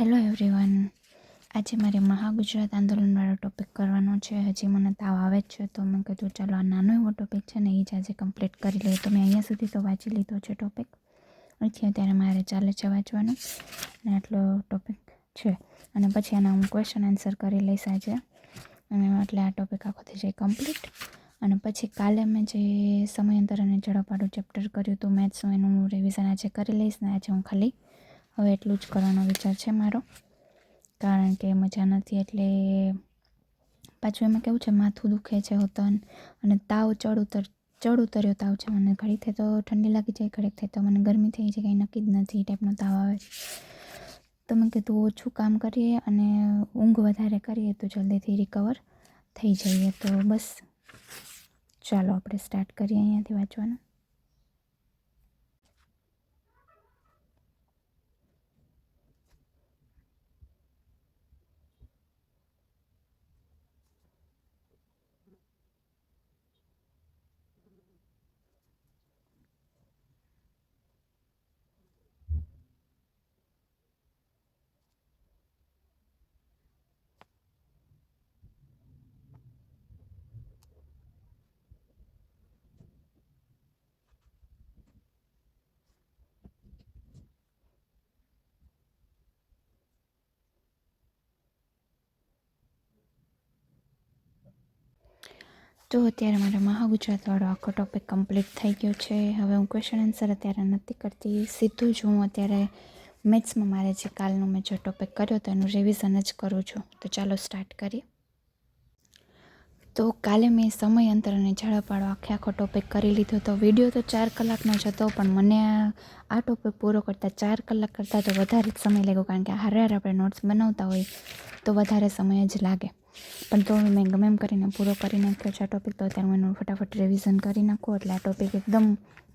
Hello everyone આજે મારે Mahagujarat આંદોલનવાળો topic કરવાનો છે. હજી મને તાવ આવે જ છે, તો મેં કીધું ચાલો આ નાનો એવો ટોપિક છે ને એ જ આજે કમ્પ્લીટ કરી લઈએ. તો મેં અહીંયા સુધી તો વાંચી લીધો છે ટોપિક અહીંથી અત્યારે મારે ચાલે છે વાંચવાનું. અને આટલો ટોપિક છે. અને પછી આના હું ક્વેશ્ચન આન્સર કરી લઈશ આજે. અને એટલે આ ટોપિક આખો થઈ જાય કમ્પ્લીટ અને પછી કાલે મેં જે સમયાંતર અને ઝડપાડું ચેપ્ટર કર્યું હતું મેથ્સનું એનું હું રિવિઝન આજે કરી લઈશ ને આજે હું ખાલી હવે એટલું જ કરવાનો વિચાર છે મારો. કારણ કે મજા નથી, એટલે પાછું એમાં કેવું છે, માથું દુખે છે હોતન અને તાવ ચડ ઉતર, ચડ ઉતર્યો તાવ છે મને. ઘડીક થાય તો ઠંડી લાગી જાય, ઘડીક થાય તો મને ગરમી થઈ જાય, કંઈ નક્કી જ નથી ટાઈપનો તાવ આવે. તો મેં કીધું ઓછું કામ કરીએ અને ઊંઘ વધારે કરીએ તો જલ્દીથી રિકવર થઈ જઈએ. તો બસ ચાલો, આપણે સ્ટાર્ટ કરીએ અહીંયાથી વાંચવાનું. તો અત્યારે મારો મહાગુજરાતવાળો આખો ટોપિક કમ્પ્લીટ થઈ ગયો છે. હવે હું ક્વેશ્ચન આન્સર અત્યારે નથી કરતી. સીધું જ હું અત્યારે મેથ્સમાં મારે જે કાલનો મેં જે ટોપિક કર્યો હતો એનું રિવિઝન જ કરું છું. તો ચાલો સ્ટાર્ટ કરીએ. તો કાલે મેં સમય, અંતર અને ઝડપાળો આખે આખો ટોપિક કરી લીધો હતો. વીડિયો તો ચાર કલાકનો જ હતો, પણ મને આ ટોપિક પૂરો કરતાં ચાર કલાક કરતાં તો વધારે જ સમય લાગ્યો, કારણ કે હારે હારે આપણે નોટ્સ બનાવતા હોય તો વધારે સમય જ લાગે. પણ તો મેં ગમે એમ કરીને પૂરો કરી નાખ્યો છે આ ટોપિક તો અત્યારે હું એનું ફટાફટ રિવિઝન કરી નાખું. એટલે આ ટોપિક એકદમ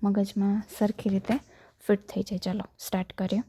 મગજમાં સરખી રીતે ફિટ થઈ જાય. ચાલો સ્ટાર્ટ કરીએ.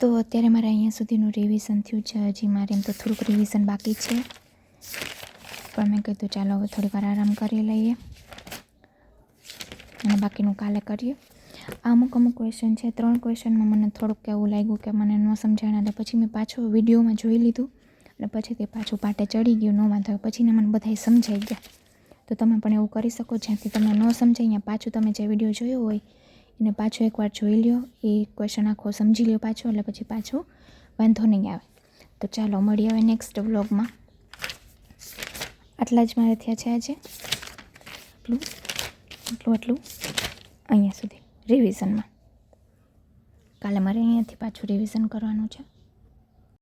તો અત્યારે મારે અહીંયા સુધીનું રિવિઝન થયું છે. હજી મારે એમ તો થોડુંક રિવિઝન બાકી છે. પણ મેં કીધું ચાલો હવે થોડીક વાર આરામ કરી લઈએ. અને બાકીનું કાલે કરીએ. આ અમુક અમુક ક્વેશ્ચન છે. ત્રણ ક્વેશ્ચનમાં મને થોડુંક એવું લાગ્યું કે મને ન સમજાણા, એટલે પછી મેં પાછું વિડીયોમાં જોઈ લીધું. અને પછી તે પાછું પાટે ચડી ગયું, ન વાંધો પછીને મને બધાય સમજાઈ ગયા. તો તમે પણ એવું કરી શકો. જ્યાંથી તમને ન સમજાય, ત્યાં પાછું તમે જે વીડિયો જોયો હોય એને પાછો એકવાર જોઈ લ્યો. એ ક્વેશ્ચન આખો સમજી લ્યો પાછો એટલે પછી પાછો વાંધો નહીં આવે. તો ચાલો મળીએ હવે નેક્સ્ટ વ્લોગમાં આટલા જ મારે થયા છે આજે. એટલું એટલું આટલું. અહીંયા સુધી. રિવિઝનમાં કાલે મારે અહીંયાથી પાછું રિવિઝન કરવાનું છે.